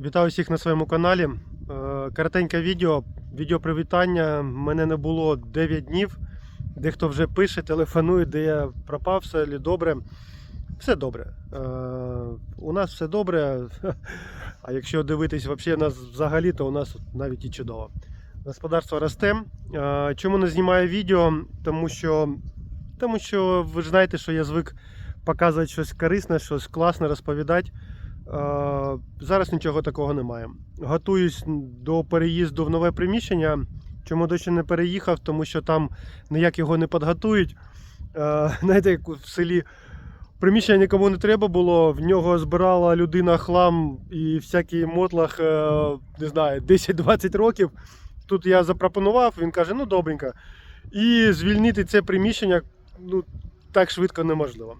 Вітаю всіх на своєму каналі. Е, Коротеньке відео, відео привітання. Мене не було 9 днів. Дехто вже пише, телефонує, де я пропав, все добре. Все добре. Е, У нас все добре. А якщо дивитись вообще нас взагалі, то у нас навіть і чудово. Господарство росте. Е, Чому не знімаю відео? Тому що, тому що ви ж знаєте, що я звик показувати щось корисне, щось класне, розповідати. Е, Зараз нічого такого немає. Готуюсь до переїзду в нове приміщення. Чому досі не переїхав, тому що там ніяк його не підготують. Е, Знаєте, як в селі приміщення нікому не треба було, в нього збирала людина хлам і всякий мотлах, е, не знаю, 10-20 років. Тут я запропонував, він каже, ну добренько. І звільнити це приміщення ну, так швидко неможливо.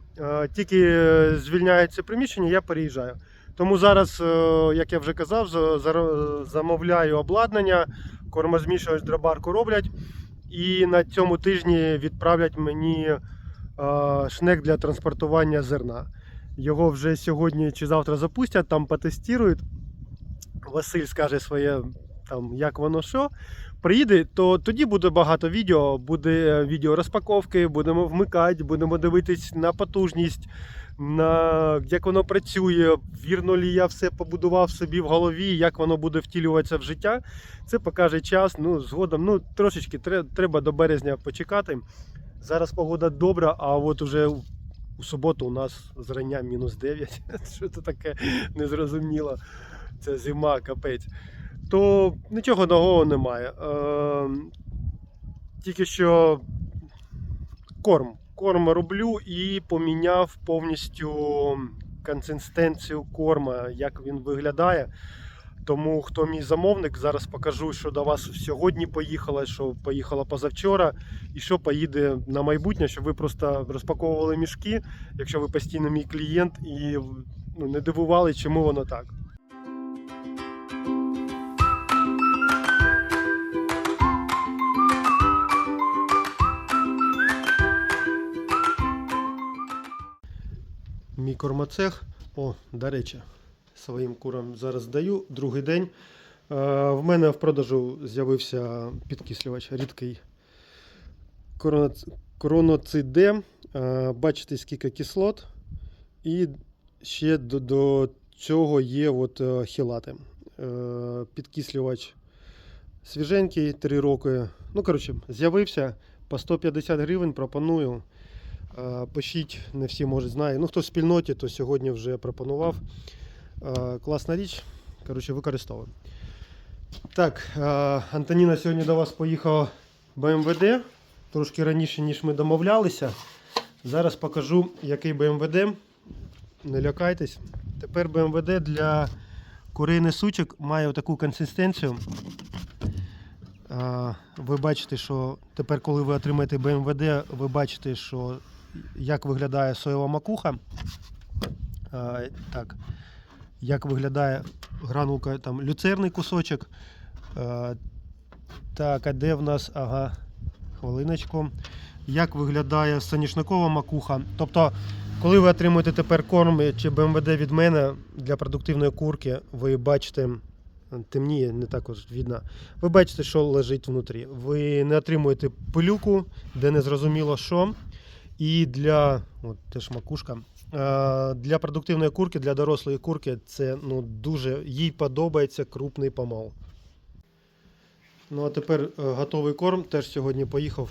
Тільки звільняється приміщення, я переїжджаю. Тому зараз, е, як я вже казав, за- за- замовляю обладнання, кормозмішувач дробарку роблять. І на цьому тижні відправлять мені е, шнек для транспортування зерна. Його вже сьогодні чи завтра запустять, там потестують. Василь скаже своє, там, як воно що. Приїде, то тоді буде багато відео. Буде відео розпаковки, будемо вмикати, будемо дивитись на потужність, на як воно працює, вірно лі я все побудував собі в голові, як воно буде втілюватися в життя. Це покаже час. Ну, згодом, ну трошечки треба до березня почекати. Зараз погода добра, а от уже у- суботу у нас зрання мінус 9. Що це таке незрозуміло. Це зима, капець. То нічого нового немає. Е, тільки що корм. Корм роблю і поміняв повністю консистенцію корма, як він виглядає. Тому хто мій замовник, зараз покажу, що до вас сьогодні поїхало, що поїхало позавчора, і що поїде на майбутнє, щоб ви просто розпаковували мішки, якщо ви постійно мій клієнт, і ну, не дивували, чому воно так. Кормоцех. О, до речі, своїм курам зараз даю. Другий день. Е, В мене в продажу з'явився підкислювач рідкий Д. Е, Бачите, скільки кислот. І ще до, до цього є от е, хілати. Підкислювач свіженький, 3 роки. Ну, коротше, з'явився по 150 гривень. Пропоную. Пишіть, не всі може знають. Ну, хто в спільноті, то сьогодні вже пропонував. Класна річ. Коротше, використовуємо. Так, Антоніна сьогодні до вас поїхала БМВД. Трошки раніше, ніж ми домовлялися. Зараз покажу, який БМВД. Не лякайтесь. Тепер БМВД для курей несучок має таку консистенцію. Ви бачите, що тепер, коли ви отримаєте БМВД, ви бачите, що як виглядає соєва макуха. Так, як виглядає гранулка, там люцерний кусочок. Так, а де в нас? Ага, хвилиночку. Як виглядає соняшникова макуха? Тобто, коли ви отримуєте тепер корм чи БМВД від мене для продуктивної курки, ви бачите, темніє, не також видно. Ви бачите, що лежить внутрі. Ви не отримуєте пилюку, де не зрозуміло що. І для от теж макушка. Е, Для продуктивної курки, для дорослої курки, це ну, дуже їй подобається крупний помол. Ну а тепер е, готовий корм. Теж сьогодні поїхав,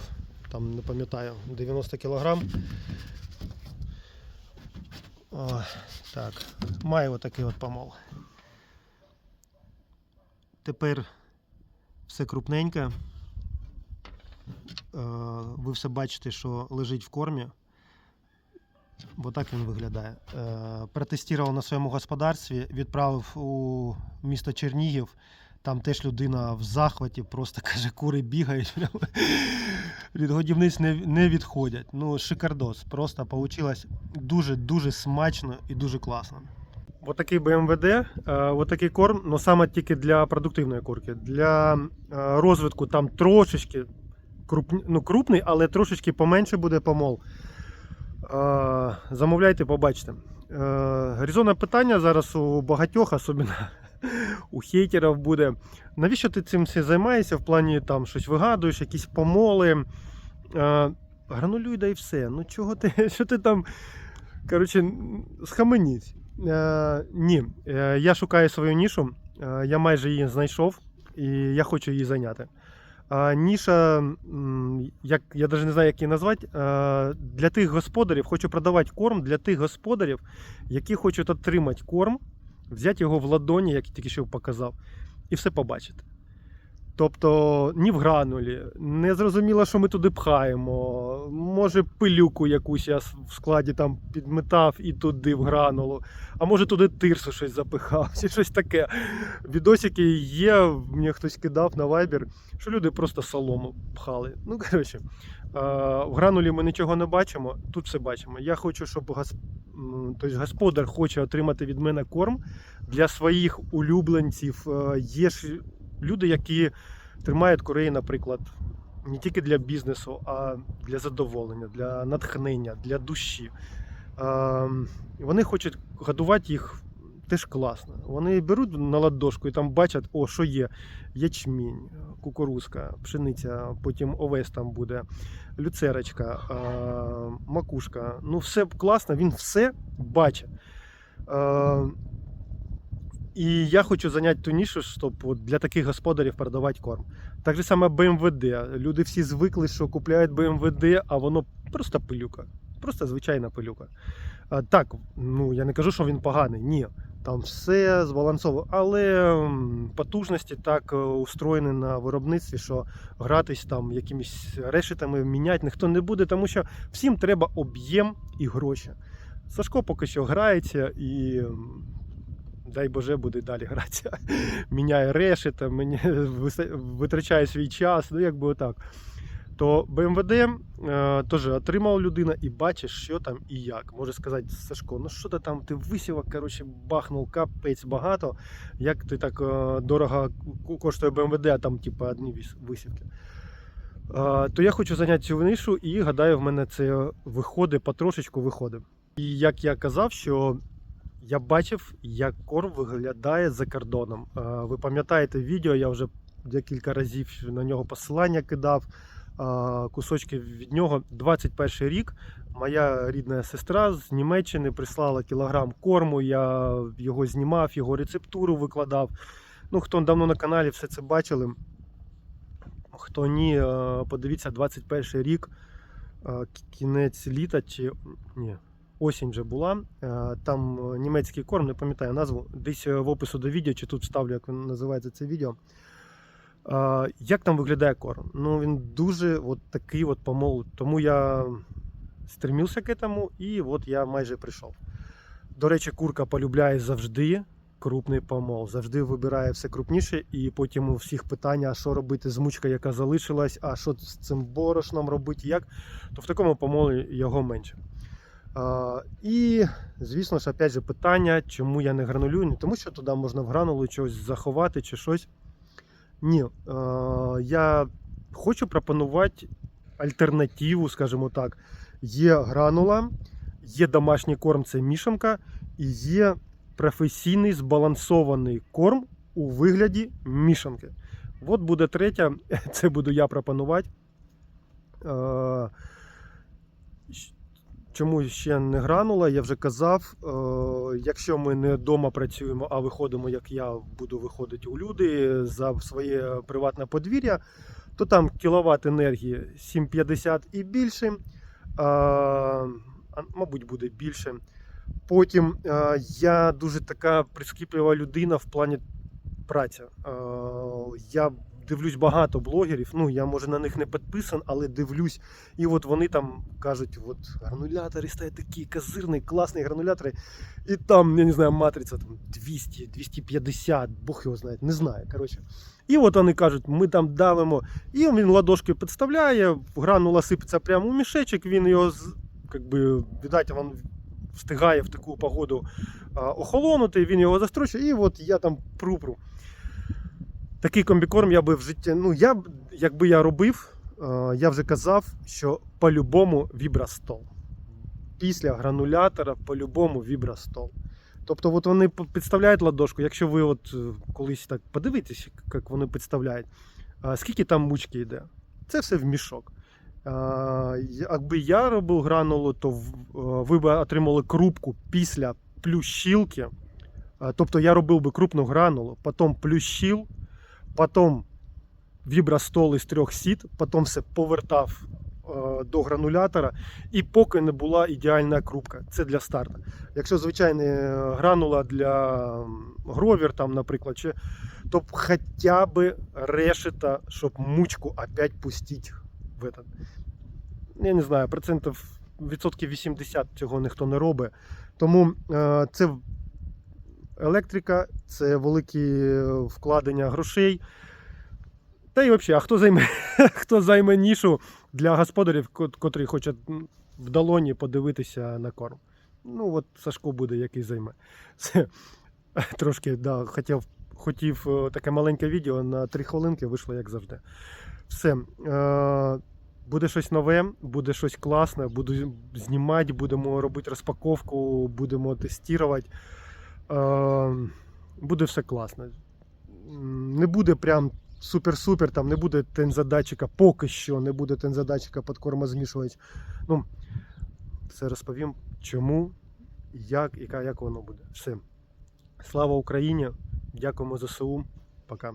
там не пам'ятаю, 90 кг. О, так, має отакий от помол. Тепер все крупненьке. Е, Ви все бачите, що лежить в кормі. Бо так він виглядає. Е, Протестував на своєму господарстві, відправив у місто Чернігів. Там теж людина в захваті, просто каже, кури бігають. Від годівниць не, не відходять. Ну, шикардос. Просто вийшло дуже-дуже смачно і дуже класно. Отакий БМВД, е, отакий корм, але саме тільки для продуктивної курки. Для розвитку там трошечки крупні, ну, крупний, але трошечки поменше буде помол. Е, Замовляйте, побачите. Е, Резонне питання зараз у багатьох, особливо у хейтерів буде. Навіщо ти цим все займаєшся в плані там щось вигадуєш, якісь помоли? Е, гранулюй да і все. Ну чого ти, що ти там? Коротше, схаменіть. Е, ні, е, я шукаю свою нішу, е, я майже її знайшов і я хочу її зайняти. Ніша, як я навіть не знаю, як її назвати, для тих господарів хочу продавати корм для тих господарів, які хочуть отримати корм, взяти його в ладоні, як я тільки що показав, і все побачити. Тобто ні в гранулі, не зрозуміло, що ми туди пхаємо. Може, пилюку якусь я в складі там підметав і туди в гранулу, а може туди тирсу щось запихав, чи щось таке. Відосики є, мені хтось кидав на Viber, що люди просто солому пхали. Ну, коротше, в гранулі ми нічого не бачимо, тут все бачимо. Я хочу, щоб тобто господар хоче отримати від мене корм для своїх улюбленців. Е, Є ж люди, які тримають курей, наприклад, не тільки для бізнесу, а для задоволення, для натхнення, для душі. Е, Вони хочуть годувати їх теж класно. Вони беруть на ладошку і там бачать, о, що є. Ячмінь, кукурузка, пшениця, потім овес там буде, люцерочка, е, макушка. Ну, все класно, він все бачить. І я хочу зайняти ту нішу, щоб для таких господарів продавати корм. Так же саме БМВД. Люди всі звикли, що купляють БМВД, а воно просто пилюка. Просто звичайна пилюка. Так, ну я не кажу, що він поганий. Ні. Там все збалансовано. Але потужності так е, устроєні на виробництві, що гратись там якимись решетами, міняти ніхто не буде, тому що всім треба об'єм і гроші. Сашко поки що грається і. Дай Боже, буде далі гратися. Міняє решета, мені витрачає свій час, ну якби отак. То БМВД е, теж отримав людина і бачиш, що там і як. Може сказати, Сашко, ну що ти там, ти висівок, коротше, бахнув капець багато. Як ти так е, дорого коштує БМВД, а там типу одні висівки. Е, то я хочу зайняти цю нишу і гадаю, в мене це виходить, потрошечку виходить. І як я казав, що я бачив, як корм виглядає за кордоном. Е, Ви пам'ятаєте відео, я вже декілька разів на нього посилання кидав. е, Кусочки від нього 21 рік. Моя рідна сестра з Німеччини прислала кілограм корму. Я його знімав, його рецептуру викладав. Ну, хто давно на каналі все це бачили. Хто ні, е, подивіться 21 рік, кінець літа чи ні, осінь вже була. Е, Там е, німецький корм, не пам'ятаю назву. Десь е, в опису до відео, чи тут вставлю, як називається це відео. Як там виглядає корм? Ну він дуже от такий от помол. Тому я стремився к этому, і от я майже прийшов. До речі, курка полюбляє завжди крупний помол. Завжди вибирає все крупніше, і потім у всіх питання, що робити з мучкою, яка залишилась, а що з цим борошном робити, як, то в такому помолі його менше. І, звісно ж, опять же, питання, чому я не гранулюю, не тому що туди можна в гранулу щось заховати чи щось. Ні, я хочу пропонувати альтернативу, скажімо так. Є гранула, є домашній корм, це мішанка, і є професійний збалансований корм у вигляді мішанки. От буде третя, це буду я пропонувати. Чому ще не гранула, я вже казав. Е, якщо ми не вдома працюємо, а виходимо, як я буду виходити у люди за своє приватне подвір'я, то там кіловат енергії 7,50 і більше. Е, мабуть, буде більше. Потім е, я дуже така прискіплива людина в плані праці. Я дивлюсь багато блогерів. Ну, я може на них не підписан, але дивлюсь. І от вони там кажуть, от гранулятори стають такі козирні, класні гранулятори. І там, я не знаю, матриця там 200, 250, Бог його знає, не знаю. Коротше. І от вони кажуть, ми там давимо. І він ладошки підставляє, гранула сипеться прямо у мішечок, він його з- как би, видать, він встигає в таку погоду охолонути, він його застрочує, і от я там прупру. Такий комбікорм я би в житті. Ну, я, б- якби я робив, я вже казав, що по-любому вібрастол. Після гранулятора по-любому вібрастол. Тобто, от вони підставляють ладошку, якщо ви от е, колись так подивитесь, як вони підставляють, скільки там мучки йде. Це все в мішок. Якби я робив гранулу, то е, ви б отримали крупку після плющилки. А, Тобто я робив би крупну гранулу, потім плющил, потім вібростол із трьох сіт, потім все повертав е, до гранулятора, і поки не була ідеальна крупка. Це для старту. Якщо звичайна е, гранула для гровір, там, наприклад, чи, то хоча б решета, щоб мучку опять пустити в этот. Я не знаю, процентів відсотків 80 цього ніхто не робить. Тому е, це електрика, це великі вкладення грошей. Та й взагалі, а хто займе, хто займе нішу для господарів, котрі хочуть в долоні подивитися на корм? Ну, от Сашко буде, який займе. Це трошки, да, хотів, хотів е, таке маленьке відео на 3 хвилинки, вийшло як завжди. Все. Е, буде щось нове, буде щось класне, буду знімати, будемо робити розпаковку, будемо тестувати. Е, буде все класно. Не буде прям супер-супер, там не буде тензадатчика, поки що не буде тензадатчика під кормозмішувач. Ну, все розповім, чому, як і як воно буде. Все. Слава Україні! Дякуємо ЗСУ. Пока.